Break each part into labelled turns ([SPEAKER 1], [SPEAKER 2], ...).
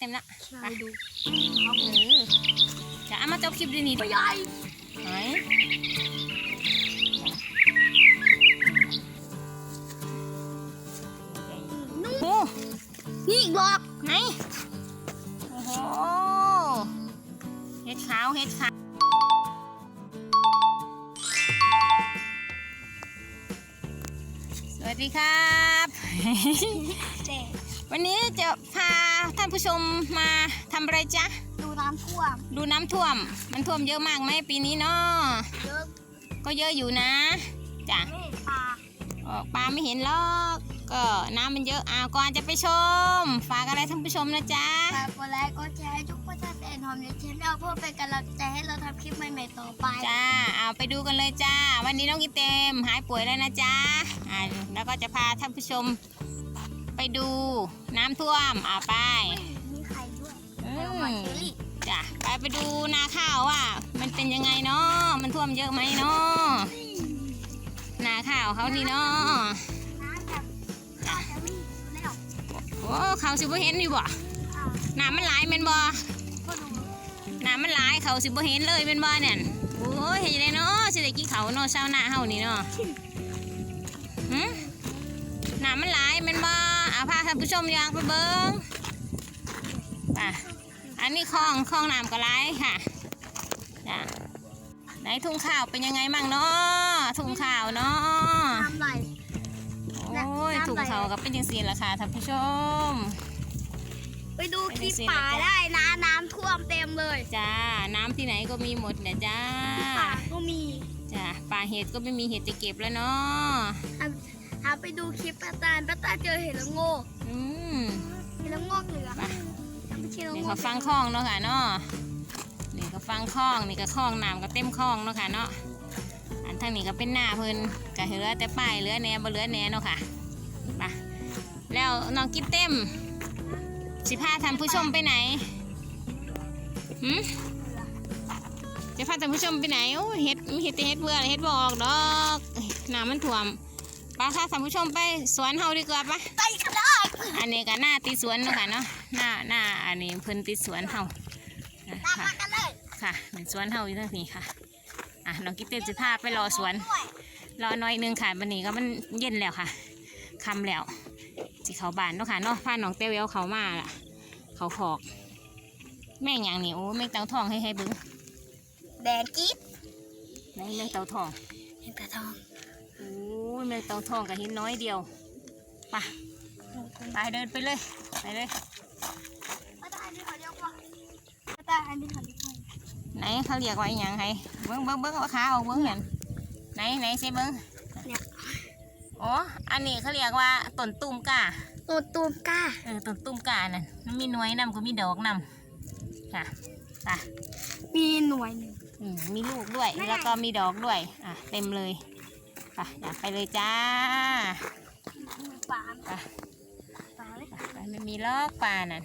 [SPEAKER 1] เต็มละ
[SPEAKER 2] ไปดู
[SPEAKER 1] เออจะเอามาจบคลิปดีนี่
[SPEAKER 2] ตัวใหญ่
[SPEAKER 1] ไหนโอ้
[SPEAKER 2] นี่อีกดอก
[SPEAKER 1] ไหนโอ้โหเห็ดขาวเห็ดขาวสวัสดีครับ
[SPEAKER 2] เจ๊
[SPEAKER 1] วันนี้จะพาท่านผู้ชมมาทำอะไรจ๊ะ
[SPEAKER 2] ดูน้ำท่วม
[SPEAKER 1] ดูน้ำท่วม มันท่วมเยอะมากไหมปีนี้เนาะ
[SPEAKER 2] เยอะ
[SPEAKER 1] ก็เยอะอยู่นะจ้ะ
[SPEAKER 2] ไม่เห็นปลา
[SPEAKER 1] ออกปลาไม่เห็นหรอก ก็น้ำมันเยอะอ้าวก่อนจะไปชม ฝากอะไรท่านผู้ชมนะจ๊ะ
[SPEAKER 2] ฝากกดไลค์กดแชร์ให้ทุกคนท่านแอนทอมในชแนลเพื่อเป็นกำลังใจให้เราทำคลิปใหม่ๆต่อไป
[SPEAKER 1] จ้าเอาไปดูกันเลยจ้า วันนี้น้องกีเต็มหายป่วยแล้วนะจ๊ะอ่าแล้วก็จะพาท่านผู้ชม ไปดูน้ำท่วมอ่าไป
[SPEAKER 2] มีไข่ด้วย
[SPEAKER 1] อื
[SPEAKER 2] ไข่
[SPEAKER 1] ม
[SPEAKER 2] หวานเชอรี่
[SPEAKER 1] จ้ะไปไปดูนาข้าวว่า มันเป็นยังไงเนาะมันท่วมเยอะไหมเนาะนาข้าวเขานี่เนาะ
[SPEAKER 2] น้ำแบบก็จะวิ่งแล้ว
[SPEAKER 1] โอ้เขาสิบ่เห็นอยู่บ่
[SPEAKER 2] อ่า
[SPEAKER 1] น้ำมันหลายแม่นบ่
[SPEAKER 2] ก็ดู
[SPEAKER 1] น้ำมันหลายเขาสิบ่เห็นเลยแม่นบ่เนี่ยโอ้ยเห็นได้เนาะสิได้กินเขาวเนาะชาวนาเฮานี่เนาะ ผู้ชมยางไปเบิ่งป่ะอันนี้คลองคลองน้ำก็หลายค่ะจ้ะไหนทุ่งข้าวเป็นยังไงมั่งเนาะทุ่งข้าวเนาะ
[SPEAKER 2] น้ำไหล
[SPEAKER 1] โอ้ย
[SPEAKER 2] น้ำไหล
[SPEAKER 1] ถุงเขาก็เป็นจังสีละค่ะท่านผู้ชม
[SPEAKER 2] ไปดูคลิป
[SPEAKER 1] ไปดูสิ
[SPEAKER 2] ป่าได้นะน้ำท่วมเต็มเลย
[SPEAKER 1] จ้า น้ำที่ไหนก็มีหมดเนี่ยจ้า
[SPEAKER 2] ป่าก็มี
[SPEAKER 1] จ้าป่าเห็ดก็ไม่มีเห็ดจะเก็บแล้วเนาะ
[SPEAKER 2] หาไปดูคลิปป้าตาลป้าตาลเจอเห็ดละโงก
[SPEAKER 1] อืม
[SPEAKER 2] เห็ดละโงกเหลือง
[SPEAKER 1] ไป
[SPEAKER 2] ไม่ใช่ละ
[SPEAKER 1] นี่
[SPEAKER 2] โง
[SPEAKER 1] เขา
[SPEAKER 2] ก
[SPEAKER 1] ฟังคล้องเนาะค่ะเนาะนี่ก็ฟังคล้องนี่ก็คล้องน้ำก็เต็มคล้องเนาะค่ะเนาะอันทางนี้ก็เป็นหน้าเพิ่นก็เหลือแต่ป้ายเหลือแหนบ่เหลือแหนเนาะค่ะไปแล้วน้องกิ๊บเต็มสิพาท่านผู้ชมไปไหนหืม จะพาท่านผู้ชมไปไหนโอ้ยเฮ็ดมีเฮ็ดแต่เฮ็ดเบื่อเฮ็ดบออกดอกน้ำมันท่วมไปค่ะท่านผู้ชมไปสวนเฮาดีกว่าปะ
[SPEAKER 2] ไปกันได้
[SPEAKER 1] อันนี้ก็หน้าติดสวนเนาะค่ะเนาะหน้าหน้าอันนี้เพิ่นติดสวนเฮานะ
[SPEAKER 2] ตาม
[SPEAKER 1] ค่ะ
[SPEAKER 2] มากันเลย
[SPEAKER 1] ค่ะเป็นสวนเฮาอยู่ทางนี้ค่ะอะน้องกิ๊บเต็มสิพาไปรอสวน รอหน่อยหนึงค่ะวันนี้ก็มันเย็นแล้วค่ะค่ำแล้วสิเขาบานเนาะค่ะเนาะพาน้องเต้วเอาเขามาล่ะ เขาขอก แม่งอย่างนี้โอ้แม่งเต่าทองให้ให้เบิ้ง
[SPEAKER 2] แดงกิ๊ด
[SPEAKER 1] ไหนแม่งเต่าทอง
[SPEAKER 2] เห็นตาทอง
[SPEAKER 1] โอ้ยแมงเต่าทองกับหินน้อยเดียวไปไปเดินไปเลยไปเลย
[SPEAKER 2] ป้าตาอันนี้เขาเรียกว่าป้าตาอันนี้เขาเรียกว่า
[SPEAKER 1] ไหนเขาเรียกว่าอหย่างไรเบิ้งเบิ้งเบิ้งว่าขาออกเบิ้งเห็นไหนไหนใช่เบิ้ง
[SPEAKER 2] เนี่ย
[SPEAKER 1] อ๋ออันนี้เขาเรียกว่าต้นตุ้มกา
[SPEAKER 2] ตัวตูมก้า
[SPEAKER 1] เออต้นตุ้มกานั่นมันมีหน่วยนำก็มีดอกนำค่ะไป
[SPEAKER 2] มีหน่วยหนึ่ง
[SPEAKER 1] อืมมีลูกด้วยแล้วก็มีดอกด้วยอะเต็มเลย ไปอยากไปเลยจ้า
[SPEAKER 2] ปลา
[SPEAKER 1] ไป
[SPEAKER 2] ปลาเลย
[SPEAKER 1] ไปไม่มีลอกปลานั่น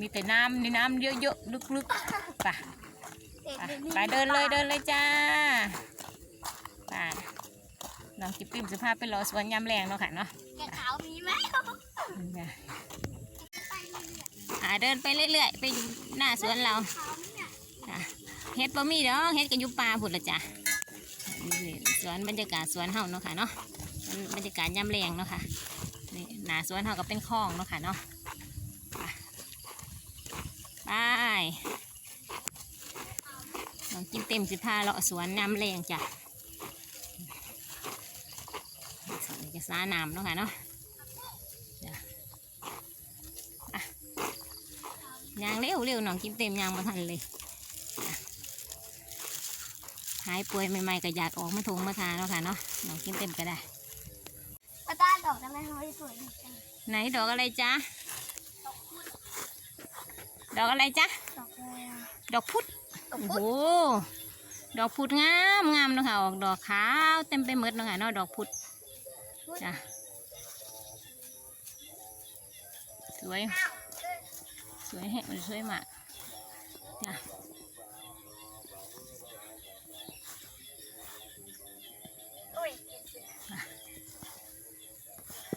[SPEAKER 1] มีแต่น้ำในน้ำเยอะๆลึกๆไป
[SPEAKER 2] เด็ก
[SPEAKER 1] ไป
[SPEAKER 2] ดี๋ยวนี้
[SPEAKER 1] ไปเดินเลยเดินเลยจ้าไปน้องกิ๊บปิ๊มสภาพไปรอสวนยามแรงเนาะค่ะเนาะ
[SPEAKER 2] แกขาวมีไหม
[SPEAKER 1] อ่าเดินไปเรื่อยๆ ไปอยู่หน้าสวนเรา
[SPEAKER 2] ขาวไหมเนี่ย
[SPEAKER 1] จ้ะเฮ็ดบะมี่ดอกเฮ็ดกันอยุปลาพุ่นละจ้ะ นี่สวนบรรยากาศสวนเฮาเนาะค่ะเนาะบรรยากาศยามแรงเนาะค่ะนี่หนาสวนเฮาก็เป็นคลองเนาะค่ะเนาะไปน้องกินเต็มสิพาเลาะสวนยามแรงจ้ะสวนจะสาน้ำเนาะค่ะเนาะยางเร็วเร็วๆน้องกินเต็มยางมาทันเลยายป่วยใหม่ๆก็อยากออกมาทงมาทานเนาะค่ะเนาะน้องกินเต็มก็ได้
[SPEAKER 2] ป้าตาดอกอะไรเขาสวยดีจัง
[SPEAKER 1] ไหนดอกอะไรจ๊ะดอกอะไรจ๊ะ
[SPEAKER 2] ดอกอะไรอะ
[SPEAKER 1] ดอกพุธ
[SPEAKER 2] ดอก
[SPEAKER 1] โอ้
[SPEAKER 2] พุ
[SPEAKER 1] โห
[SPEAKER 2] ธ
[SPEAKER 1] ดอกพุธงามงามเนาะค่ะออกดอกขาวเต็มไปหมดเนาะค่ะเนาะดอกพุธจ้ะสวย สวยแฮะมันสวยมากจ้ะ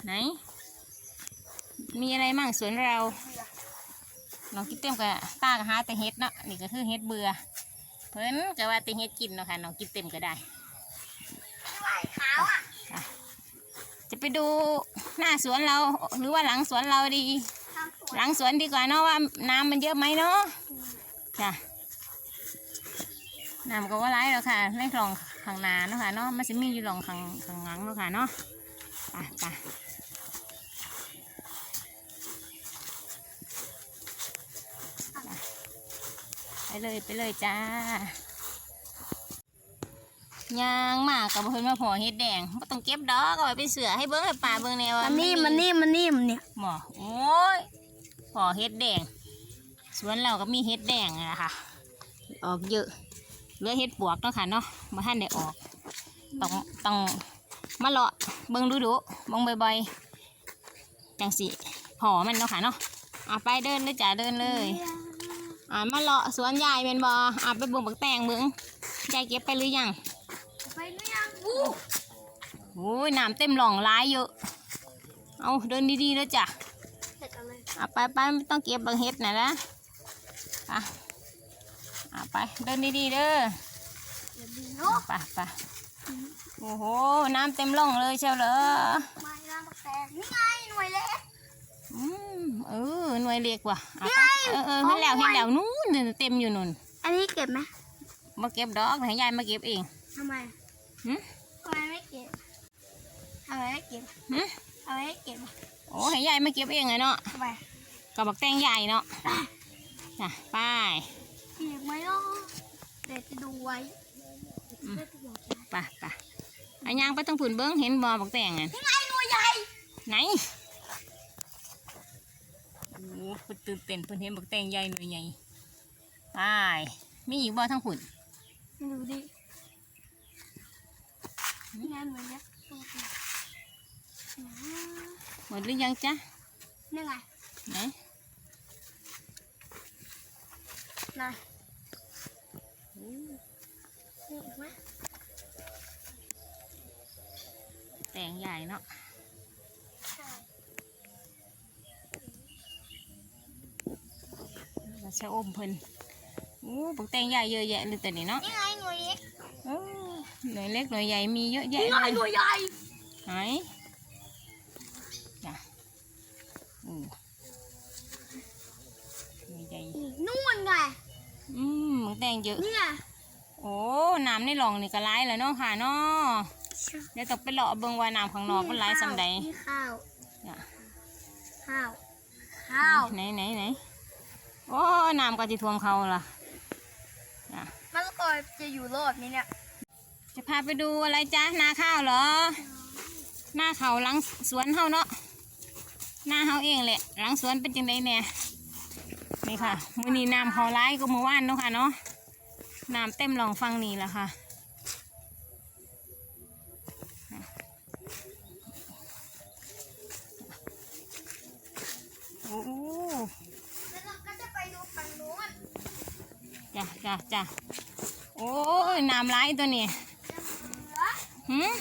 [SPEAKER 1] ไหน มีอะไรมั่งสวนเรา
[SPEAKER 2] เน้
[SPEAKER 1] องกิ๊บเต็มกับตากับหาแต่เฮ็ดเนาะนี่ก็คือเฮ็ดเบื่อเพิ่นก็ว่าแต่เฮ็ดกินเนาะค่ะน้องกิ๊บเต็มก็ได้
[SPEAKER 2] ไหวขาวอะ
[SPEAKER 1] จะไปดูหน้าสวนเราหรือว่าหลังสวนเราดี
[SPEAKER 2] ทำสวน
[SPEAKER 1] หลังสวนดีกว่าเนาะว่าน้ำมันเยอะไหมเนาะจ้ะน้ำก็ว่าไรแล้วค่ะในคลองข้างหนาเนาะค่ะเนาะมันจะมีอยู่หลองข้างข้างหลังเนาะค่ะเนาะไปไป เลยไปเลยจ้ายางมากกับเพิ่นมาพอเฮ็ดแดงก็ต้องเก็บดอกเอาไว้ไปเสือให้เบิ้งให้ป่าเบิ้งแนวว่า
[SPEAKER 2] มันนี่มันนี่มันนี่มันเนี่ย
[SPEAKER 1] หมอโอ้ยพอเฮ็ดแดง สวนเราก็มีเฮ็ดแดงอะค่ะออกเยอะเหลือเฮ็ดปวกเนาะค่ะเนาะมาท่านได้ออกต้องต้องมาเลาะเบิ่งดูดูๆเบิ่งบ่อยๆจังสิพอมันเนาะค่ะเนาะอะไปเดินเลยจ้ะเดินเลย อ่ามาเลาะสวนยายเป็นบ่อะไปเบิ่งบักแตงเบิ่งยายเก็บไปหรือยัง
[SPEAKER 2] ไปหรือยังอู้
[SPEAKER 1] โอ้ยน้ำเต็มหล่องหลายเยอะเอาเดินดีๆเลยจ้ะ
[SPEAKER 2] เสร็จแล้วเลย
[SPEAKER 1] อะไปไปไม่ต้องเก็บบางเฮ็ดนะนะอะอะไปเดินดีๆเด้อ
[SPEAKER 2] เดี๋ยวดูเนาะ
[SPEAKER 1] ไปไปโอ้โห น้ำเต็มร่องเลยเชียวเหรอ
[SPEAKER 2] มาล้างบักแตงนี่ไงหน่วยเล็ก
[SPEAKER 1] อืม เออหน่วยเล็กว่ะอะ
[SPEAKER 2] นี่
[SPEAKER 1] ไป
[SPEAKER 2] ไง
[SPEAKER 1] เออเออ
[SPEAKER 2] ขอ
[SPEAKER 1] เห็
[SPEAKER 2] ง
[SPEAKER 1] นแล้ว
[SPEAKER 2] หน่
[SPEAKER 1] เห็
[SPEAKER 2] วนย
[SPEAKER 1] แล้วนู่นนู่นเต็มอยู่นู่น
[SPEAKER 2] อันนี้เก็บไหม
[SPEAKER 1] มาเก็บดอกให้ยายมาเก็บเอง
[SPEAKER 2] ทำไม
[SPEAKER 1] หึ
[SPEAKER 2] ทำไมไม่เก็บทำไมไม่เก็บ
[SPEAKER 1] หึ
[SPEAKER 2] ทำไมไม่เก็บ
[SPEAKER 1] โอ้ให้ยายมาเก็บเองไงเนาะ
[SPEAKER 2] ทำไม
[SPEAKER 1] กับบักแตงใหญ่เนาะจ้ะไป
[SPEAKER 2] เก็บไหมอะเดี๋ยวจะดูไว้
[SPEAKER 1] อืม
[SPEAKER 2] เดี๋ยวจะบอก
[SPEAKER 1] ไปไปอันยางไปต้องผุนเบิ้งเห็นบอบักแตงอะ
[SPEAKER 2] นี่ไงหน่วยใหญ่
[SPEAKER 1] ไหนโอ้ เพิ่นตื่นเต้นเพิ่นเห็นบักแตงใหญ่หน่วยใหญ่ไปมีอีกบ่ทั้งผุน
[SPEAKER 2] ดูดินี่ไงเหมือนเนี้ยตัวเดียว
[SPEAKER 1] หมดหรือยังจ๊ะ
[SPEAKER 2] นี่ไง
[SPEAKER 1] ไหน
[SPEAKER 2] นะนี่อีกไหม
[SPEAKER 1] แตงใหญ่เนาะ
[SPEAKER 2] ใช่
[SPEAKER 1] เราจะอมเพิ่นโอ้บักแตงใหญ่เยอะแยะเลยแต่นี่เนาะ
[SPEAKER 2] นี่ไงหน่วยเล็ก
[SPEAKER 1] โอ้หน่วยเล็กหน่วยใหญ่มีเยอะแยะ
[SPEAKER 2] นี่
[SPEAKER 1] เล
[SPEAKER 2] ไง
[SPEAKER 1] ย
[SPEAKER 2] หน่วยใหญ่
[SPEAKER 1] ไหนจ้ะอืมหน่วยใหญ่
[SPEAKER 2] นู่นไง
[SPEAKER 1] อืมบักแตงเยอะ
[SPEAKER 2] นี่ไง
[SPEAKER 1] โอ้น้ำในหลองนี่ก็ร้ายแล้วเนาะค่ะเนาะเดี๋ยวต้องไปเลาะเบิ่งว่าน้ำข้างนอกมันร้ายสำใด
[SPEAKER 2] นี่ข้าว
[SPEAKER 1] จ้ะ
[SPEAKER 2] ข้าว ข้าว
[SPEAKER 1] ไหนไหนไหนโอ้น้ำก็จะท่วมเขาล่ะจ้ะ
[SPEAKER 2] มะละกอจะอยู่รอดไหมเนี่ย
[SPEAKER 1] จะพาไปดูอะไรจ๊ะนาข้าวเหรอ หน้าเขาหลังสวนเฮาเนาะ หน้าเฮาเองแหละ หลังสวนเป็นจังไดเนี่ยนี่ค่ะ มื้อนี้น้ำเขาร้ายก็เมื่อวานเนาะค่ะเนาะ น้ำเต็มหลองฟังนี่แหละค่ะโอ้
[SPEAKER 2] แล้วเราก็จะไปดูฝั่งนู้น
[SPEAKER 1] จ้ะจ้ะจ้ะโอ้ยน้ำร้ายตัวนี้
[SPEAKER 2] เหลือ
[SPEAKER 1] หืม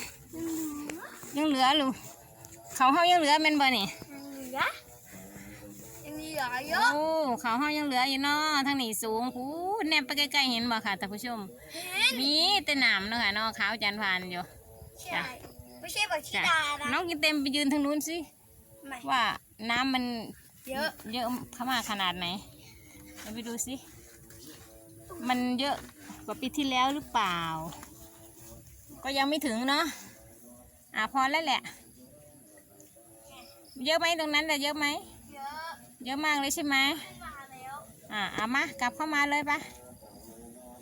[SPEAKER 2] ยังเหลือ
[SPEAKER 1] ยังเหลือลูกเขาเฮายังเหลือแม่นบ่นี่
[SPEAKER 2] ยังเหลือยังเหลือเย
[SPEAKER 1] โอ้
[SPEAKER 2] อะ
[SPEAKER 1] เขาเฮายังเหลืออยู่เนาะทางนี้สูงกูแนบไปใกล้ๆเห็นบ่ค่ะท่านผู้ชม
[SPEAKER 2] เห็น
[SPEAKER 1] มีแต่น้ำเนาะค่ะเนาะขาวจันทร์พานอยู่
[SPEAKER 2] ใช่ไม่ใช่แบบชิ
[SPEAKER 1] จ้ะ
[SPEAKER 2] ดานะ
[SPEAKER 1] น้องกินเต็มไปยืนทางนู้นสิ
[SPEAKER 2] ไม่
[SPEAKER 1] ว่าน้ำมัน
[SPEAKER 2] เยอะ
[SPEAKER 1] เยอะเข้ามาขนาดไหนเราไปดูสิ มันเยอะกว่าปีที่แล้วหรือเปล่า ก็ยังไม่ถึงเนาะอะพอแล้วแหละ เยอะไหมตรงนั้นแต่ะเยอะไหม
[SPEAKER 2] เยอะ
[SPEAKER 1] เยอะมากเลยใช่ไหม
[SPEAKER 2] ขึ้นมาแล้ว
[SPEAKER 1] อะเอามากลับเข้ามาเลยปะ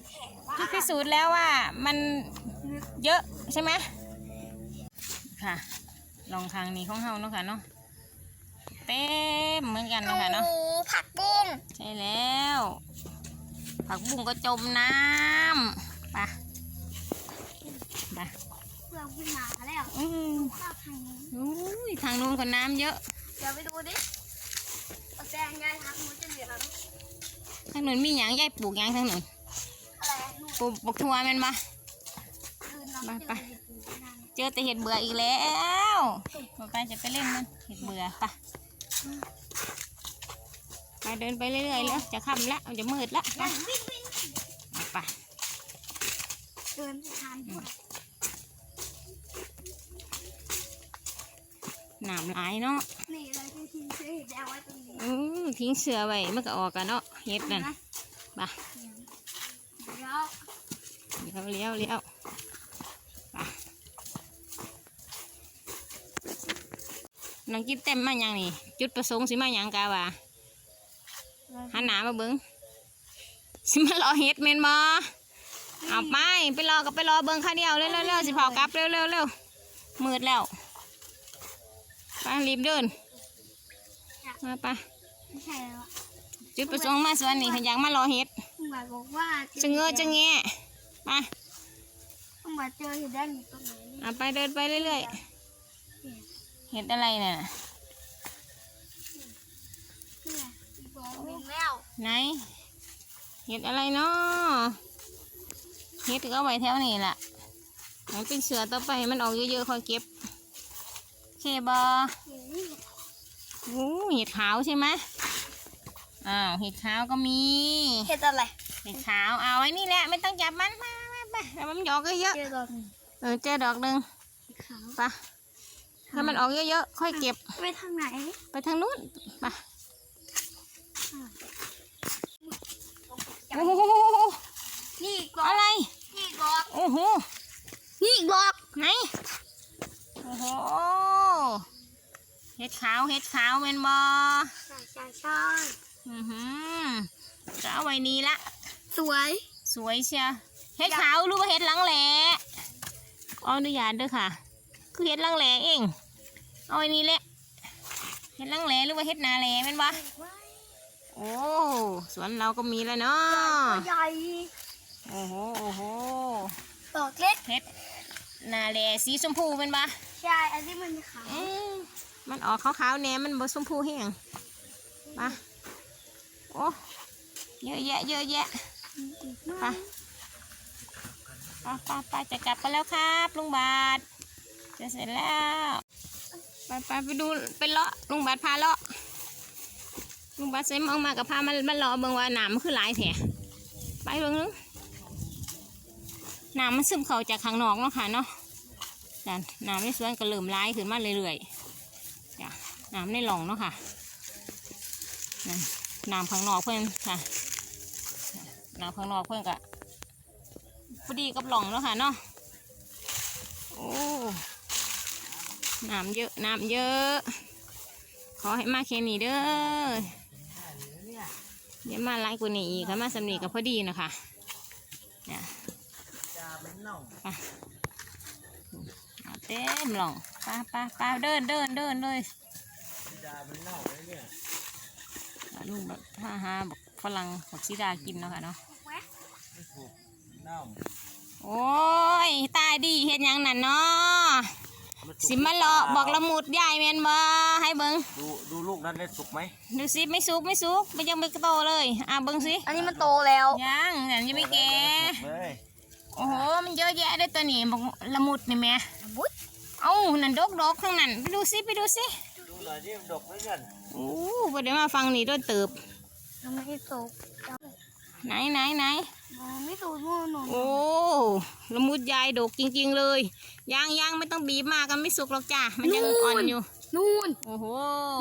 [SPEAKER 2] แข็งว่า
[SPEAKER 1] ที่พิสูจน์แล้วว่ามันเยอะใช่ไหมค่ะ ลองทางนี้ของเฮาเนาะค่ะเนาะเต็มเหมือนกันเนาะค่ะเนาะ
[SPEAKER 2] โอ้โหผักบุ้ง
[SPEAKER 1] ใช่แล้ว ผักบุ้งก็จมน้ำไปไป
[SPEAKER 2] เพื่อนขึ้นมาแล้ว
[SPEAKER 1] อืม
[SPEAKER 2] ข้าวทางนี้
[SPEAKER 1] อุ้ยทางนู้นก็น้ำเยอะ
[SPEAKER 2] เดี๋ยวไปดูดิตะแกรงยายทักมันจะเหลือ
[SPEAKER 1] ทางนู้นมีหยังยายปลูกหยังทางนู้น
[SPEAKER 2] อะไรนู่น
[SPEAKER 1] ปลูกปลูกทั่วแมันมา
[SPEAKER 2] คืนน้ำ
[SPEAKER 1] ไป
[SPEAKER 2] จะ
[SPEAKER 1] ไป
[SPEAKER 2] เหลืออยู่นั่น
[SPEAKER 1] เจอแต่เห็ดเบื่ออีกแล้วต่อไปจะไปเล่นมันเห็ดเบื่อไป ไปเดินไปเรื่อยๆแล้วจะค่ำแล้วจะมืดแล้วไป
[SPEAKER 2] วิ่งวิ่ง
[SPEAKER 1] เอาไป
[SPEAKER 2] เดินไปทานหมด
[SPEAKER 1] หนามหลายเนาะ
[SPEAKER 2] นี่เราจะทิ้งเสื้อเห็ดแดงไว้ตรงนี้
[SPEAKER 1] อือทิ้งเสือไว้มันก็ออกกันเนาะเฮ็ดนั่นไป
[SPEAKER 2] แล้ว
[SPEAKER 1] เลี้ยวเลี้ยวเลี้ยวไปน้องกิ๊บเต็มมาอย่างนี่จุดประสงค์สิมาอย่างกาวะ หันหนามาเบิ้งสิมารอเฮ็ดเมนบอเอาไปไปรอก็ไปรอเบิ้งค่าเดียวเร็วเร็วเร็วสิเผากลับเร็วเร็วเร็วมืดแล้วไปรีบเดินมาไป
[SPEAKER 2] ไม่ใช่แล้ว
[SPEAKER 1] จุดประสงค์มาสวนนี่ขยังมารอเฮ็ด
[SPEAKER 2] คุณหมายบอกว่า
[SPEAKER 1] จะเงอจะแงะไป
[SPEAKER 2] คุณหมายเจอเห็ดแดงอยู่ตรงไหนนี่
[SPEAKER 1] เอาไปเดินไปเรื่อยๆเห็ดอะไรเนี่ย
[SPEAKER 2] เนี่ยบอกเห็น แล้ว
[SPEAKER 1] ไหนเห็ดอะไรเนาะเห็ดก็เอาไว้แถวนี้แหละมันเป็นเสือต่อไปให้มันออกเยอะๆค่อยเก็บเคบอ
[SPEAKER 2] นี่
[SPEAKER 1] โอ้เห็ดขาวใช่ไหมอ้าวเห็ดขาวก็มี
[SPEAKER 2] เห็ดอะไร
[SPEAKER 1] เห็ดขาวเอาไว้นี่แหละไม่ต้องจับมันมามาไปแล้วมันหยอกเยอะ
[SPEAKER 2] เจอดอก
[SPEAKER 1] ๆเออเจอดอกหนึ่ง
[SPEAKER 2] ขาว
[SPEAKER 1] ไปถ้ามันออกเยอะๆค่อยเก็บ
[SPEAKER 2] ไปทางไหน
[SPEAKER 1] ไปทางนู้นไป โอ้โห
[SPEAKER 2] นี่อีกดอก
[SPEAKER 1] อะไร
[SPEAKER 2] นี่อีกดอก
[SPEAKER 1] โอ้โห
[SPEAKER 2] นี่อีกดอก
[SPEAKER 1] ไหน โอ้โห เห็ดขาว เห็ดขาวเป็นบอ
[SPEAKER 2] ใช่ใช่ใช่
[SPEAKER 1] อือหือจะเอาไว้นี้ละ
[SPEAKER 2] สวย
[SPEAKER 1] สวยเชียเห็ดขาวหรู้ว่าเห็ดหลังแหล่ขออนุญาตด้วยค่ะ คือเห็ดหลังแหล่เอง เอาไว้นี้แหละ เห็ดหลังแหล่หรือว่าเห็ดนาแหล่เป็นบอโอ้ สวนเราก็มีแล้วเนาะ
[SPEAKER 2] ใหญ่
[SPEAKER 1] โอ้โหโอ้โห
[SPEAKER 2] ดอกเล็ก
[SPEAKER 1] เห็ดนาแหล่สีชมพูเป็นบอ
[SPEAKER 2] ใช่ อันนี้มันขาว
[SPEAKER 1] อืมมันออกขาวๆแหนมมันบชมพูแห้งไปโอ้เยอะแยะ เยอะแยะไปไปไปไปจะกลับกันแล้วครับลุงบาทจะเสร็จแล้ว ไปไปไปดูไปเลาะลุงบาทพาเลาะ ลุงบาทเซ็มออกมากับพามันมันเลาะเบิ่งว่านามมันคือหลายแถไปเบิ่งนึงนามมันซึมเข้าจากข้างนอกเนาะค่ะเนาะดันนามในสวนก็เริ่มร้ายขึ้นมาเรื่อยๆจ้ะนามในหลองเนาะค่ะนั่นนามข้างนอกเพื่อนค่ะนามข้างนอกเพื่อนก็พอดีกับหลองแล้วค่ะเนาะโอ้น้ำเยอะน้ำเยอะ ขอให้มาแค่นี้เด้อ เดี๋ยวมาไล่กว่านี้อีกค่ะมาสำนีกับพอดีนะคะเนี่ยเอาเต็มหลองไปไปไปเดินเดินเดินเลยลูกแบบถ้าหาบอกฝรั่งบอกซิดากินเนาะค่ะเนาะโอ้ย ตายดีเห็นยังนั่นเนาะ สิมาเลาะบอกละมุดยายแมนบ่ให้เบิง
[SPEAKER 3] ดูดูลูกนั้นได้สุกไหม
[SPEAKER 1] ดูสิไม่สุกไม่สุกมันยังไม่โตเลย อะเบิงสิ
[SPEAKER 2] อันนี้มันโตแล้ว
[SPEAKER 1] ยังนั่นยังไม่แก่
[SPEAKER 3] สุกเลย
[SPEAKER 1] โอ้โหมันเยอะแยะได้ตัวนี้บอกละมุดนี่แม่
[SPEAKER 2] บุด
[SPEAKER 1] เอ้านั่นดกดกข้างนั้นไปดูสิไปดูสิ
[SPEAKER 3] ดูหน่อยที่มันดกไหมกัน
[SPEAKER 1] โอ้บ่ได้มาฟังนี่ด้วยเติบ
[SPEAKER 2] มันไม่โต
[SPEAKER 1] ไหนไหนไหน
[SPEAKER 2] มันไม่โตนู่นนู่น
[SPEAKER 1] โอ้ละมุดยายดกจริง ๆ เลยยังยังไม่ต้องบีบมากกันไม่สุกหรอกจ้ามันยังอ่อนอยู่
[SPEAKER 2] นู่น
[SPEAKER 1] โอ้โห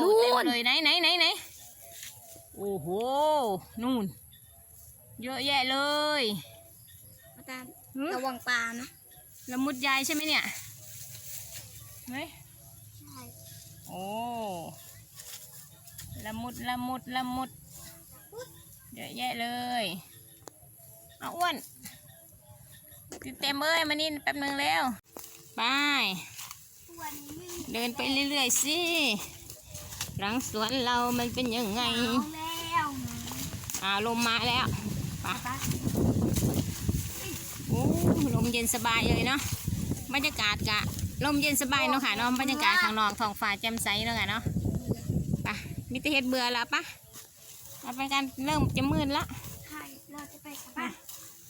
[SPEAKER 2] นู่น
[SPEAKER 1] เต็มเลยไหนไหนไหนไหนโอ้โหนู่น เยอะแยะเลย
[SPEAKER 2] อาจารย์
[SPEAKER 1] หึ
[SPEAKER 2] ระวังปลานะ
[SPEAKER 1] ละมุดยายใช่ไหมเนี่ยไหม
[SPEAKER 2] ใช่
[SPEAKER 1] โอ้ละมุดละมุดละมุด เยอะแยะเลยเอาอ้วนเต็มเอ้ยมานี่แป๊บหนึงแล้วไป
[SPEAKER 2] ตัวนี้ไม่มี
[SPEAKER 1] เดินไปเรื่อยๆสิหลังสวนเรามันเป็นยังไง
[SPEAKER 2] หนาวแล้ว
[SPEAKER 1] อ่าลมมาแล้วไป
[SPEAKER 2] ปลา
[SPEAKER 1] โอ้ลมเย็นสบายเลยเนาะบรรยากาศกะลมเย็นสบายเนาะค่ะเนาะบรรยากาศข้างนอกท้องฟ้าแจ่มใสเนาะค่ะเนาะไปมิตรเฮ็ดเบื่อแล้วปะ เราไปกันเริ่มจะมืดละ
[SPEAKER 2] ใช่เราจะไปกลับบ้าน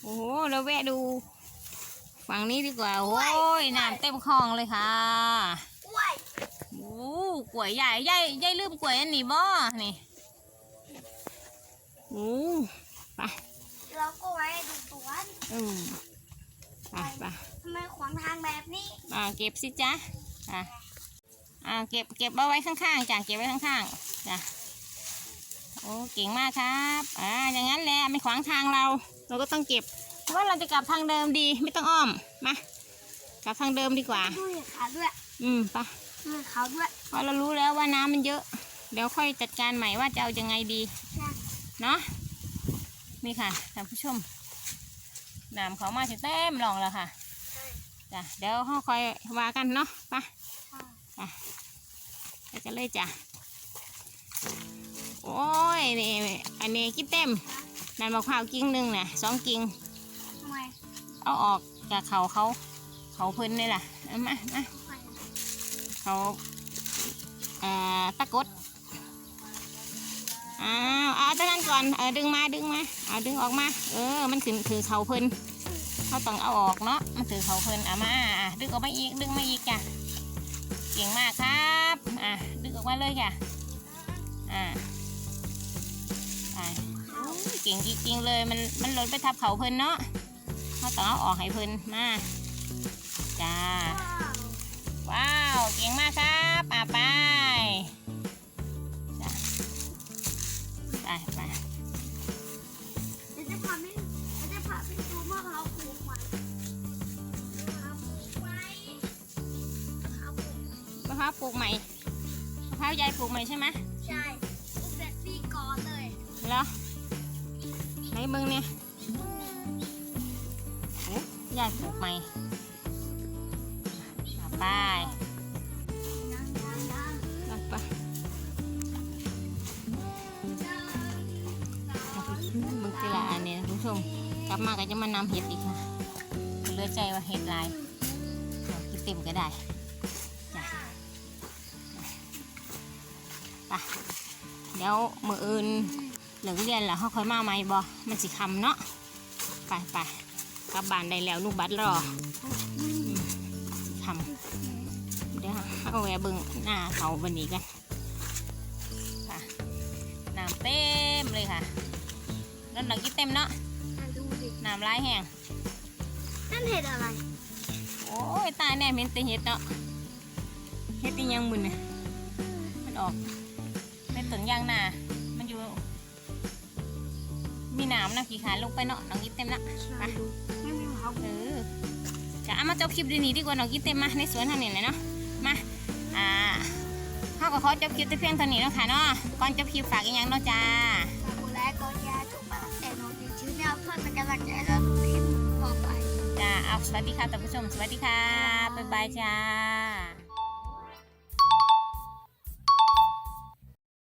[SPEAKER 1] โอ้โหเราแวะดู ฝั่งนี้ดีกว่า โอ้ยน้ำเต็มคลองเลยค่ะ
[SPEAKER 2] กล้วย
[SPEAKER 1] โอ้กล้วยใหญ่ใหญ่ใหญ่ลืมกล้วยอันนี้บ่นี่โอ้ไป
[SPEAKER 2] เราก็ไว้ดูสวน
[SPEAKER 1] อืมไปไป
[SPEAKER 2] ทำไมขวางทางแบบนี้
[SPEAKER 1] อ่าเก็บสิจ๊ะอะอ่าเก็บเก็บเอาไว้ข้างๆจ้ะเก็บไว้ข้างๆจ้ะ โอ้เก่งมากครับอ่าอย่างนั้นแหละไม่ขวางทางเรา เราก็ต้องเก็บเพราะว่าเราจะกลับทางเดิมดีไม่ต้องอ้อมมากลับทางเดิมดีกว่า
[SPEAKER 2] ดูเห็ดขาวด้วย
[SPEAKER 1] อืมไป
[SPEAKER 2] ดูเห็ดขาวด้วย
[SPEAKER 1] เพราะเรารู้แล้วว่าน้ำมันเยอะ เดี๋ยวค่อยจัดการใหม่ว่าจะเอายังไงดี
[SPEAKER 2] ใช่
[SPEAKER 1] เนาะนี่ค่ะท่านผู้ชมน้ำเขามาถึงเต็มหลองแล้วค่ะ
[SPEAKER 2] ใช่
[SPEAKER 1] จ้ะเดี๋ยวเขาคอยว่ากันเนาะไป
[SPEAKER 2] ใช่
[SPEAKER 1] ไปกันเลยจ้ะ โอ้ยนี่อันนี้กินเต็ม นั่นมะพร้าวกิ่งหนึ่งน่ะสองกิ่ง
[SPEAKER 2] ทำไม
[SPEAKER 1] เอาออกจากเขาเขา เขาเพิ่นนี่ล่ะเอามามา
[SPEAKER 2] ทำไม
[SPEAKER 1] เขาเอ่อตะกรดอ้าวเอาตัวนั้นก่อนเออดึงมาดึงมาเอาดึงออกมา เออ มันถือถือเขาเพิ่นเขาต้องเอาออกเนาะมันถือเขาเพิ่นเอามาอะดึงออกมาอีกดึงมาอีกจ้ะเก่งมากครับ อะดึงออกมาเลยค่ะอ่าไปโอ้ย เก่งจริงๆเลย มันมันหล่นไปทับเขาเพิ่นเนาะเขาต้องเอาออกให้เพิ่นมาจ้า
[SPEAKER 2] ว้าว
[SPEAKER 1] ว้าวเก่งมากครับอะไปจ้ะไปไป
[SPEAKER 2] เดี๋ยวจะพาไปเดี๋ยวจะพาไปดูมะพร้าวปลูกใหม่มะพร้าวปลูกไว้มะพร้าวปลูก
[SPEAKER 1] มะพร้าวปลูกใหม่มะพร้าวยายปลูกใหม่ใช่ไหม
[SPEAKER 2] ใช่ปลูกแบบนี้ก่อนเลย
[SPEAKER 1] เหร อไหนเบิ้งเนี่ยโอ้ยายปลูกใหม่อะไป
[SPEAKER 2] ยังยังยัง
[SPEAKER 1] ไปไป
[SPEAKER 2] ยัง
[SPEAKER 1] เบิ้งทีละอันเนี่ยคุณผู้ชม กลับมาก็จะมานำเห็ดอีกค่ะเหลือใจว่าเห็ดหลายเอากินเต็มก็ได้จ้ะไปเดี๋ยวมืออื่น เหลืองเรียนแล้วเขาค่อยมาใหม่บ่มันสิคำเนาะไปไปกลับบ้านได้แล้วลูกบัตรรออืมสิคำเดี๋ยวเอาแหวะเบิ่งหน้าเขาบันนี้กันค่ะน้ำเต็มเลยค่ะนั่นหลังกินเต็มเนาะ
[SPEAKER 2] อะดูดิ
[SPEAKER 1] น้ำลายแห้ง
[SPEAKER 2] นั่นเห็ดอะไร
[SPEAKER 1] โอ้ยตายแน่เหม็นแต่เห็ดเนาะเห็ดที่ยังมึนเนี่ยมันออกในต้นยางนา มันอยู่มีน้ำนะขี่ขาลงไปเนาะน้องกินเต็มละไป
[SPEAKER 2] ดูไม่มีมะพร้าว
[SPEAKER 1] เออจะเอามาจบคลิปดีนี้ดีกว่าน้องกินเต็มมาในสวนทางนี้เลยเนาะมาอ่าเขาก็ขอจบคลิปแต่เพียงเท่านี้เนาะค่ะเนาะก่อนจบคลิปฝากอีกอย่างเนาะจ้า
[SPEAKER 2] ฝากกดไลค์กดแชร์ทุกบาทแต่โน้ตชื่อแนวเพื่อเป็นกำลังใจให้เราทุกคลิปต่อไป
[SPEAKER 1] จ้าเอาสวัสดีค่ะท่านผู้ชมสวัสดีค่ะบ๊ายบายจ้า